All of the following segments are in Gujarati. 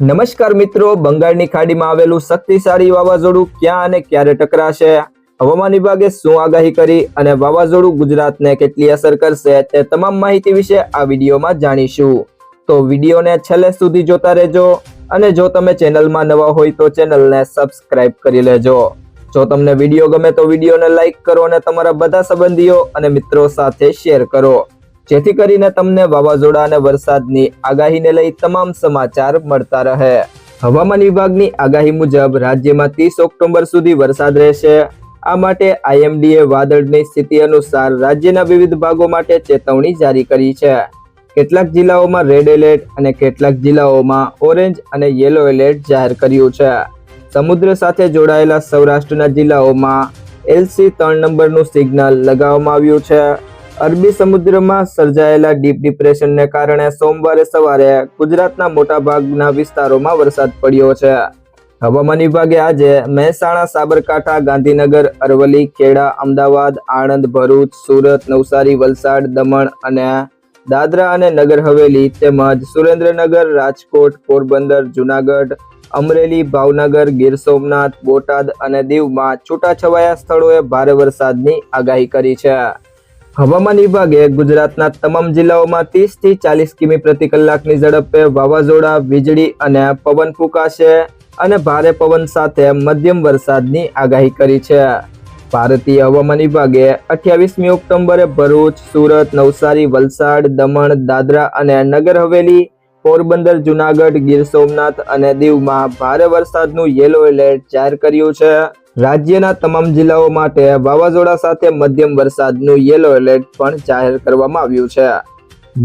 નમસ્કાર મિત્રો, બંગાળની ખાડીમાં આવેલું શક્તિશાળી વાવાઝોડું ક્યાં અને ક્યારે ટકરાશે? હવામાન વિભાગે શું આગાહી કરી અને વાવાઝોડું ગુજરાતને કેટલી અસર કરશે તે તમામ માહિતી વિશે આ વિડીયોમાં જાણીશું. તો વિડીયોને છેલ્લે સુધી જોતા રહેજો અને જો તમે ચેનલમાં નવા હોય તો ચેનલને સબસ્ક્રાઇબ કરી લેજો. જો તમને વીડિયો ગમે તો વિડીયોને લાઇક કરો અને તમારા બધા સંબંધીઓ અને મિત્રો સાથે શેર કરો. જેથી કરીને તમને વાવાઝોડા અને વરસાદની આગાહીને લઈ તમામ સમાચાર મળતા રહે. હવામાન વિભાગની આગાહી મુજબ રાજ્યમાં ત્રીસ ઓક્ટોબર સુધી વરસાદ રહેશે. આ માટે આઈએમડીએ વાદળની સ્થિતિ અનુસાર રાજ્યના વિવિધ ભાગો માટે ચેતવણી જારી કરી છે. કેટલાક જિલ્લાઓમાં રેડ એલર્ટ અને કેટલાક જિલ્લાઓમાં ઓરેન્જ અને યેલો એલર્ટ જાહેર કર્યું છે. સમુદ્ર સાથે જોડાયેલા સૌરાષ્ટ્રના જિલ્લાઓમાં એલસી ત્રણ નંબરનું સિગ્નલ લગાવવામાં આવ્યું છે. અરબી સમુદ્રમાં સર્જાયેલા ડીપ ડિપ્રેશનને કારણે સોમવારે સવારે ગુજરાતના મોટાભાગના વિસ્તારોમાં વરસાદ પડ્યો છે. હવામાન વિભાગે આજે મહેસાણા, સાબરકાંઠા, ગાંધીનગર, અરવલ્લી, ખેડા, અમદાવાદ, આણંદ, ભરૂચ, સુરત, નવસારી, વલસાડ, દમણ અને દાદરા અને નગર હવેલી તેમજ સુરેન્દ્રનગર, રાજકોટ, પોરબંદર, જુનાગઢ, અમરેલી, ભાવનગર, ગીર સોમનાથ, બોટાદ અને દીવમાં છૂટાછવાયા સ્થળોએ ભારે વરસાદની આગાહી કરી છે. હવામાન વિભાગે ગુજરાતના તમામ જિલ્લાઓમાં 30 થી ચાલીસ કિમી પ્રતિ કલાકની ઝડપે વાવાઝોડા, વીજળી અને પવન ફૂંકાશે અને ભારે પવન સાથે મધ્યમ વરસાદની આગાહી કરી છે. ભારતીય હવામાન વિભાગે અઠ્યાવીસમી ઓક્ટોબરે ભરૂચ, સુરત, નવસારી, વલસાડ, દમણ, દાદરા અને નગર હવેલી પોરબંદર, જુનાગઢ, ગીર સોમનાથ અને દીવમાં ભારે વરસાદનું યેલો એલર્ટ જાહેર કર્યું છે. રાજ્યના તમામ જિલ્લાઓ માટે વાવાઝોડા સાથે મધ્યમ વરસાદનું યેલો એલર્ટ પણ જાહેર કરવામાં આવ્યું છે.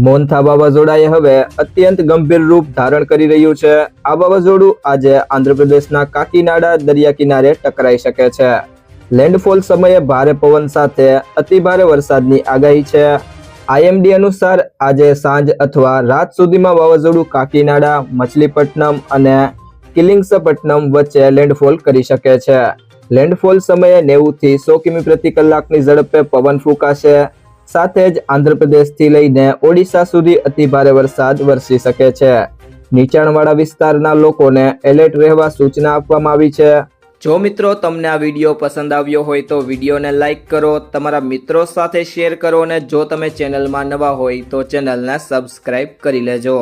મોન્થા વાવાઝોડાએ હવે અત્યંત ગંભીર રૂપ ધારણ કરી રહ્યું છે. આ વાવાઝોડું આજે આંધ્રપ્રદેશના કાકીનાડા દરિયા કિનારે ટકરાઈ શકે છે. લેન્ડફોલ સમયે ભારે પવન સાથે અતિભારે વરસાદની આગાહી છે. આઈએમડી અનુસાર આજે સાંજ અથવા રાત સુધીમાં વાવાઝોડું કાકીનાડા, મછલીપટ્ટનમ અને કિલિંગસપટ્ટનમ વચ્ચે લેન્ડફોલ કરી શકે છે. લેન્ડફોલ સમયે નેવુંથી સો કિમી પ્રતિ કલાકની ઝડપે પવન ફૂંકાશે. સાથે જ આંધ્રપ્રદેશથી લઈને ઓડિશા સુધી અતિભારે વરસાદ વરસી શકે છે. નીચાણવાળા વિસ્તારના લોકોને એલર્ટ રહેવા સૂચના આપવામાં આવી છે. જો મિત્રો તમને આ વીડિયો પસંદ આવ્યો હોય તો વિડીયોને લાઇક કરો, તમારા મિત્રો સાથે શેર કરો અને જો તમે ચેનલમાં નવા હોય તો ચેનલને સબસ્ક્રાઈબ કરી લેજો.